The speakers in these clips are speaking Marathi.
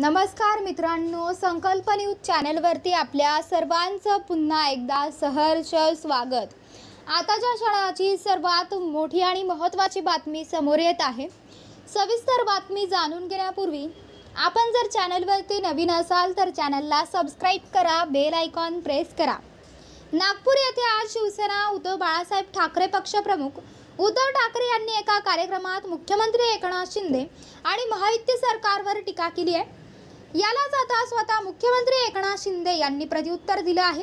नमस्कार मित्रांनो संकल्प न्यूज चॅनलवरती आपल्या सर्वांचं पुन्हा एकदा सहर्ष स्वागत. आताच्या क्षणाची सर्वात मोठी आणि महत्त्वाची बातमी समोर येत आहे सविस्तर बातमी जाणून घेण्यापूर्वी आपण जर चॅनलवरती नवीन असाल तर चॅनलला सबस्क्राईब करा बेल आयकॉन प्रेस करा. नागपूर येथे आज शिवसेना उद्धव बाळासाहेब ठाकरे पक्षप्रमुख उद्धव ठाकरे यांनी एका कार्यक्रमात मुख्यमंत्री एकनाथ शिंदे आणि महायुती सरकारवर टीका केली आहे. यालाच आता स्वतः मुख्यमंत्री एकनाथ शिंदे यांनी प्रत्युत्तर दिलं आहे.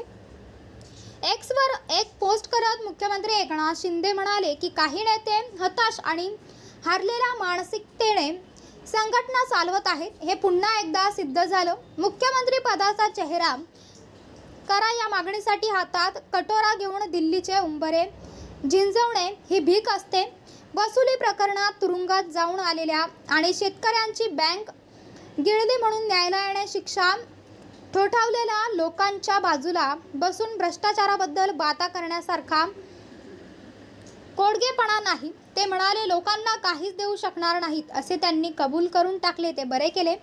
एक्सवर एक पोस्ट करत मुख्यमंत्री एकनाथ शिंदे म्हणाले की काही नेते हताश आणि हारलेल्या मानसिकतेने संघटना चालवत आहेत. हे पुन्हा एकदा सिद्ध झालं. मुख्यमंत्री पदाचा चेहरा करा या मागणीसाठी हातात कटोरा घेऊन दिल्लीचे उंबरे झिंजवणे ही भीक असते. वसुली प्रकरणात तुरुंगात जाऊन आलेल्या आणि शेतकऱ्यांची बँक गिळली म्हणून न्यायालयाने शिक्षा ठोठावलेल्या लोकांच्या बाजूला बसून भ्रष्टाचाराबद्दल बाता करण्यासारखा कोडगेपणा नाही. ते म्हणाले लोकांना काहीच देऊ शकणार नाहीत असे त्यांनी कबूल करून टाकले. ते बरे केले.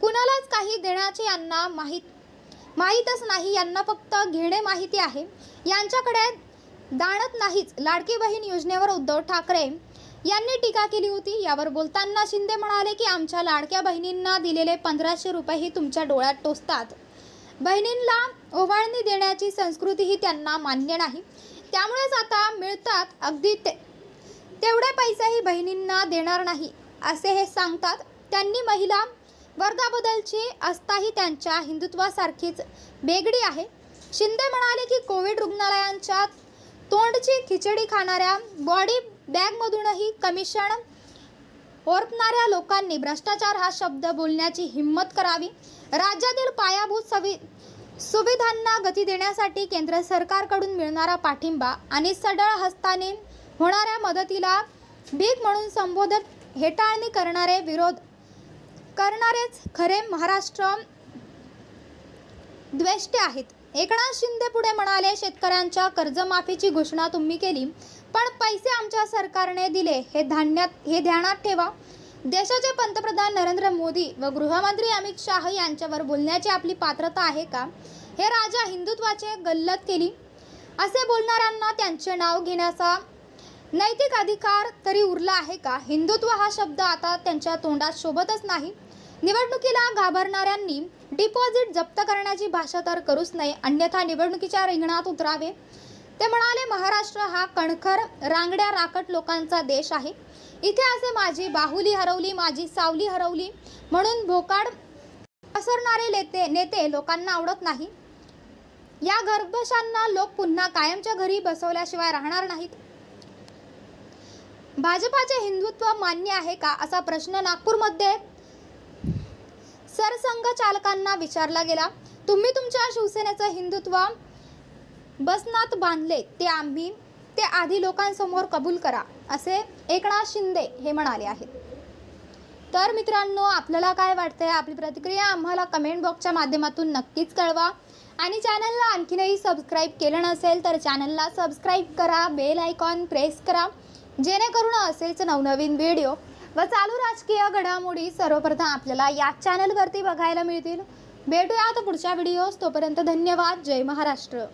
कुणालाच काही देण्याचे यांना माहीत माहीतच नाही. यांना फक्त घेणे माहिती आहे. यांच्याकडे दाणत नाहीच. लाडकी बहीण योजनेवर उद्धव ठाकरे यांनी टीका केली होती. यावर बोलताना शिंदे म्हणाले की आमच्या लाडक्या बहिणींना दिलेले पंधराशे रुपयेही तुमच्या डोळ्यात टोचतात. बहिणींना ओवाळणी देण्याची संस्कृतीही त्यांना मान्य नाही. त्यामुळेच आता मिळतात अगदी ते तेवढे पैसेही बहिणींना देणार नाही असे हे सांगतात. त्यांनी महिला वर्गाबद्दलची आस्थाही त्यांच्या हिंदुत्वासारखीच बेगडी आहे. शिंदे म्हणाले की कोविड रुग्णालयांच्या तोंडची खिचडी खाणाऱ्या बॉडी बॅगमधूनही कमिशन ओरपणाऱ्या लोकांनी भ्रष्टाचार हा शब्द बोलण्याची हिंमत करावी. राज्यातील पायाभूत सवि सुविधांना गती देण्यासाठी केंद्र सरकारकडून मिळणारा पाठिंबा आणि सडळ हस्ताने होणाऱ्या मदतीला भीक म्हणून संबोधत हेटाळणी करणारे विरोध करणारेच खरे महाराष्ट्र द्वेष्टे आहेत. एकनाथ शिंदे पुढे म्हणाले शेतकऱ्यांच्या कर्जमाफीची घोषणा तुम्ही केली. पण पैसे आमच्या सरकारने दिले. हे धान्यात हे ध्यानात ठेवा. देशाचे पंतप्रधान नरेंद्र मोदी व गृहमंत्री अमित शाह यांच्यावर बोलण्याची आपली पात्रता आहे का? हे राजा हिंदुत्वाचे गल्लत केली. असे बोलणाऱ्यांना त्यांचे नाव घेण्याचा नैतिक अधिकार तरी उरला आहे का? हिंदुत्व हा शब्द आता त्यांच्या तोंडात शोभतच नाही. निवडणुकीला घाबरणाऱ्यांनी डिपॉझिट जप्त करण्याची भाषा तर करूच नये. अन्यथा निवडणुकीच्या रिंगणात उतरावे. ते म्हणाले महाराष्ट्र हा कणखर रांगड्या राकट लोकांचा देश आहे. इथे असे माझी बाहुली हरवली माझी सावली हरवली. म्हणून भोकाड पसरणारे नेते नेते लोकांना आवडत नाही. या गर्भशांना लोक पुन्हा कायमच्या घरी बसवल्याशिवाय राहणार नाहीत. भाजपाचे हिंदुत्व मान्य आहे का असा प्रश्न नागपूरमध्ये सरसंघचालकांना विचारला गेला. तुम्ही तुमच्या शिवसेनेचं हिंदुत्व बसनात बांधले ते आम्ही ते आधी लोकांसमोर कबूल करा असे एकनाथ शिंदे हे म्हणाले आहेत. तर मित्रांनो आपल्याला काय वाटतंय? आपली प्रतिक्रिया आम्हाला कमेंट बॉक्सच्या माध्यमातून नक्कीच कळवा. आणि चॅनलला आणखीनही सबस्क्राईब केलं नसेल तर चॅनलला सबस्क्राईब करा बेल आयकॉन प्रेस करा जेणेकरून असेच नवनवीन व्हिडिओ व चालू राजकीय घडामोडी सर्वप्रथम आपल्याला या चॅनलवरती बघायला मिळतील. भेटूया पुढच्या व्हिडिओज तोपर्यंत धन्यवाद. जय महाराष्ट्र.